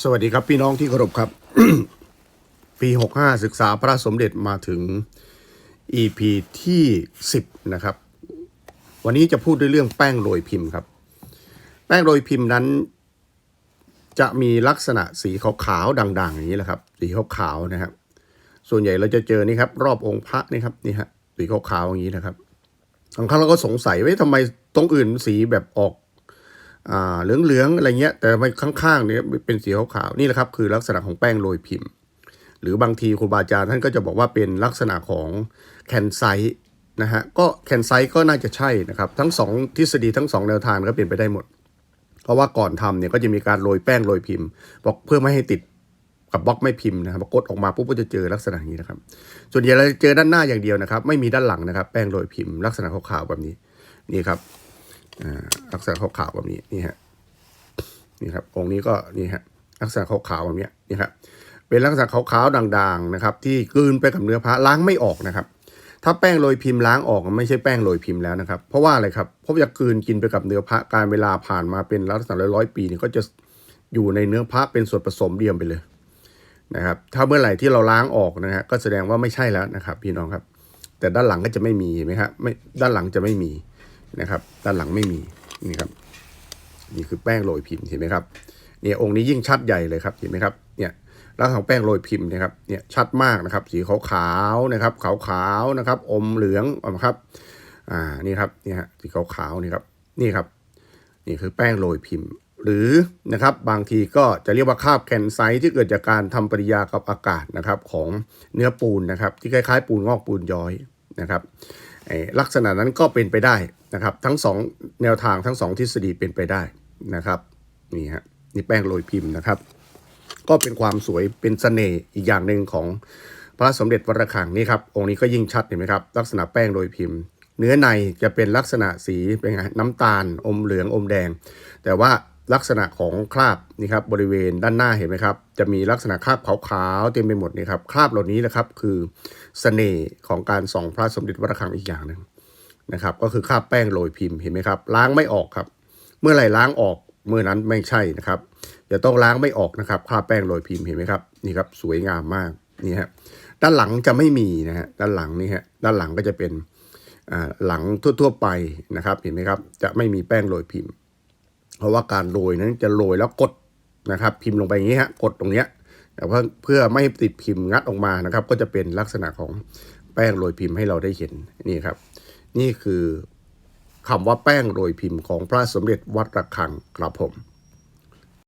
สวัสดีครับพี่น้องที่เคารพครับ ปี 65 ศึกษาพระสมเด็จมาถึง EP ที่ 10 นะครับ วันนี้จะพูดด้วยเรื่องแป้งโรยพิมพ์ครับ แป้งโรยพิมพ์นั้น จะมีลักษณะสีขาวๆด่างๆ อย่างนี้แหละครับ สีขาวๆนะครับ ส่วนใหญ่เราจะเจอนี่ครับ รอบองค์พระนี่ครับนี่ฮะสีขาวๆอย่างนี้นะครับบางครั้งเราก็สงสัยว่าทำไมตรงอื่นสีแบบออก เหลืองๆอะไรเงี้ยแต่ไมข้างๆเนี่ยเป็นสีขาวๆนี่แหละครับคือลักษณะของแป้งโรยพิมพ์ หรือบางทีครูบาอาจารย์ท่านก็จะบอกว่าเป็นลักษณะของแคนไซต์นะฮะก็แคนไซต์ก็น่าจะใช่นะครับ ทั้งสองทฤษฎีทั้งสองแนวทางก็เป็นไปได้หมด เพราะว่าก่อนทำเนี่ยก็จะมีการโรยแป้งโรยพิมพ์บอกเพื่อไม่ให้ติดกับบล็อกไม่พิมพ์นะครับกดออกมาปุ๊บก็จะเจอลักษณะนี้นะครับ ส่วนใหญ่เราจะเจอด้านหน้าอย่างเดียวนะครับ ไม่มีด้านหลังนะครับ แป้งโรยพิมพ์ลักษณะขาวๆแบบนี้นี่ครับ ลักษณะขาวๆแบบนี้นี่ฮะนี่ครับองค์นี้ก็นี่ฮะลักษณะขาวๆแบบนี้นี่ครับเป็นลักษณะขาวๆด่างๆนะครับ ที่กลืนไปกับเนื้อพระล้างไม่ออกนะครับ ถ้าแป้งโรยพิมพ์ล้างออกไม่ใช่แป้งโรยพิมพ์แล้วนะครับ เพราะว่าอะไรครับเพราะจะกลืนกินไปกับเนื้อพระการเวลาผ่านมาเป็นลักษณะร้อยๆปีนี่ก็จะอยู่ในเนื้อพระเป็นส่วนผสมเดียวไปเลยนะครับ ถ้าเมื่อไหร่ที่เราล้างออกนะฮะก็แสดงว่าไม่ใช่แล้วนะครับ พี่น้องครับ แต่ด้านหลังก็จะไม่มีเห็นไหมครับไม่ด้านหลังจะไม่มี นะครับ ด้านหลังไม่มีนี่ครับ นี่คือแป้งโรยพิมพ์เห็นไหมครับเนี่ยองค์นี้ยิ่งชัดใหญ่เลยครับเห็นไหมครับเนี่ยลักษณะของแป้งโรยพิมพ์นะครับเนี่ยชัดมากนะครับ สีขาวๆนะครับ ขาวๆนะครับ อมเหลืองนะครับ อ่านี่ครับเนี่ยสีขาวๆนี่ครับนี่ครับ นี่คือแป้งโรยพิมพ์ หรือนะครับบางทีก็จะเรียกว่าคาบแคนไซต์ที่เกิดจากการทำปฏิกิริยากับอากาศนะครับ ของเนื้อปูนนะครับ ที่คล้ายๆ ปูนงอกปูนย้อย นะครับลักษณะนั้นก็เป็นไปได้นะครับทั้งสองแนวทางทั้งสองทฤษฎีเป็นไปได้นะครับนี่ฮะนี่แป้งโรยพิมพ์นะครับ ก็เป็นความสวยเป็นเสน่ห์อีกอย่างหนึ่งของพระสมเด็จวัดระฆังนี่ครับองค์นี้ก็ยิ่งชัดเห็นไหมครับลักษณะแป้งโรยพิมพ์ เนื้อในจะเป็นลักษณะสีเป็นไงน้ำตาลอมเหลืองอมแดง แต่ว่า ลักษณะของคราบนี่ครับบริเวณด้านหน้าเห็นไหมครับ จะมีลักษณะคราบขาวๆเต็มไปหมดนี่ครับคราบเหล่านี้นะครับคือเสน่ห์ของการส่องพระสมเด็จวัดระฆังอีกอย่างหนึ่งนะครับ ก็คือคราบแป้งโรยพิมพ์เห็นไหมครับ ล้างไม่ออกครับ เมื่อไหร่ล้างออกเมื่อนั้นไม่ใช่นะครับจะต้องล้างไม่ออกนะครับคราบแป้งโรยพิมพ์เห็นไหมครับนี่ครับสวยงามมากนี่ฮะด้านหลังจะไม่มีนะฮะด้านหลังนี่ฮะด้านหลังก็จะเป็นหลังทั่วๆไปนะครับ เห็นไหมครับ จะไม่มีแป้งโรยพิมพ์ เพราะว่าการโรยนั้นจะโรยแล้วกดนะครับ พิมพ์ลงไปอย่างนี้ฮะกดตรงเนี้ยเพื่อเพื่อไม่ให้ติดพิมพ์งัดออกมานะครับ ก็จะเป็นลักษณะของแป้งโรยพิมพ์ให้เราได้เห็นนี่ครับ นี่คือคำว่าแป้งโรยพิมพ์ของพระสมเด็จวัดระฆังครับผม